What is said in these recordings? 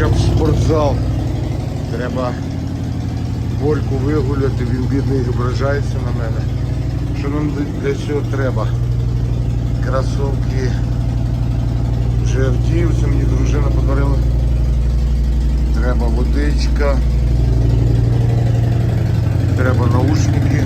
щоб спортзал. Треба Вольку вигуляти, він бідний ображається на мене. Що нам для цього треба? Красовки вже вдівся, мені дружина подарила. Треба водичка, треба наушники.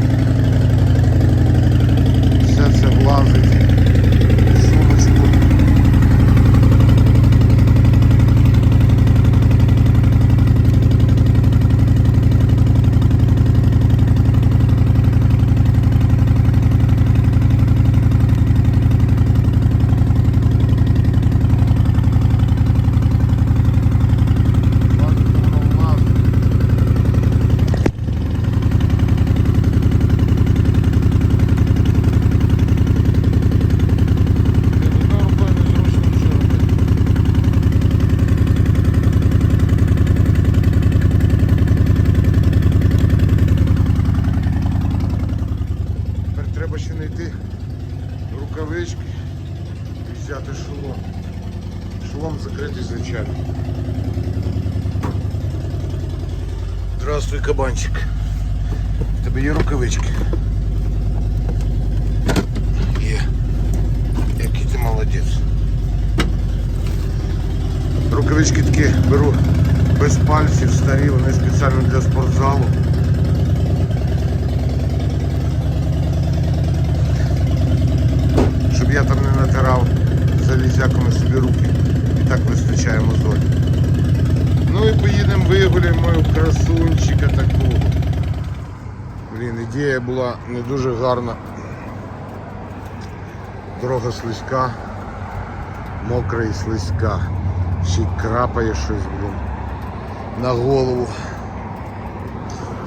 Рукавички і взяти шолом. Шолом закритий, звичайно. Здравствуй, кабанчик. В тебе є рукавички? Є. Який ти молодець. Рукавички такі беру без пальців, старі, вони спеціально для спортзалу. Щоб я там залізяками собі руки. І так вистачає мозоль. Ну і поїдемо вигуляємо красунчика такого. Блін, ідея була не дуже гарна. Дорога слизька, мокра і слизька. Ще й крапає щось, блін. На голову.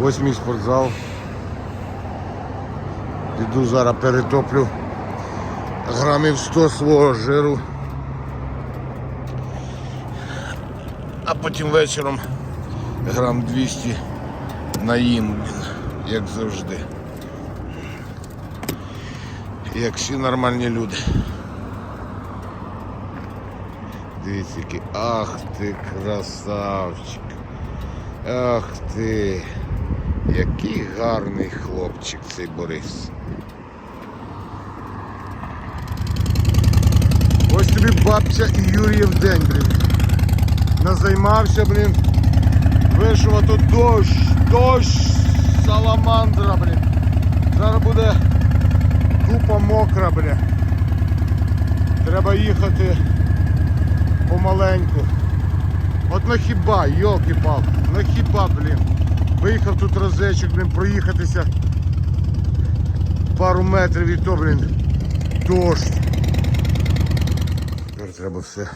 Ось мій спортзал. Іду зараз перетоплю грамів 100 свого жиру. А потім вечором грам 200 наїм, як завжди. Як всі нормальні люди. Дивіться, який. Ах ти красавчик. Ах ти. Який гарний хлопчик цей Борис. Ось тобі бабця і Юріїв день, блін. Назаймався, блін. Вийшов, тут дощ, дощ, саламандра, блін. Зараз буде купа мокра, бля. Треба їхати помаленьку. От на хіба, йолки пал на хіба, блін. Виїхав тут розечок, блін, проїхатися пару метрів і то, блін, дощ. Треба все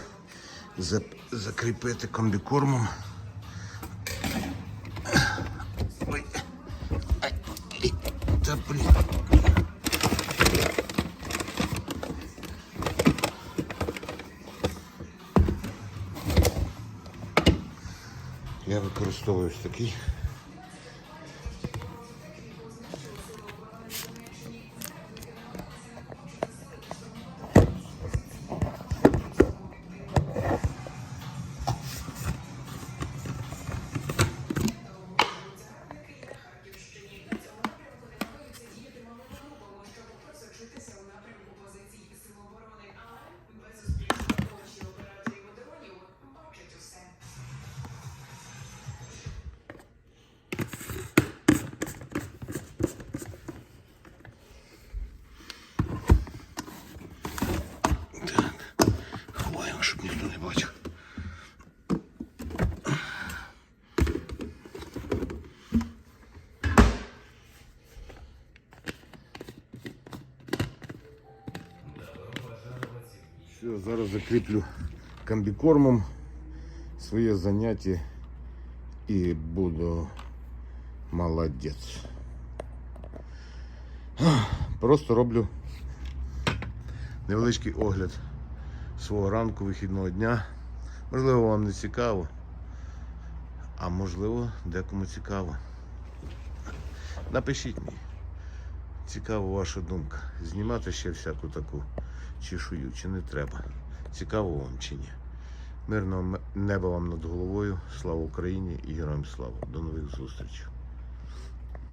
закріпити комбікормом. Ой. Ай. Та блін. Я використовую такий. Все, зараз закріплю комбікормом своє заняття і буду молодець. Просто роблю невеличкий огляд свого ранку вихідного дня. Можливо, вам не цікаво, а можливо, декому цікаво. Напишіть мені. Цікава ваша думка. Знімати ще всяку таку чешую, чи не треба. Цікаво вам чи ні. Мирного неба вам над головою. Слава Україні і героям слава. До нових зустрічей.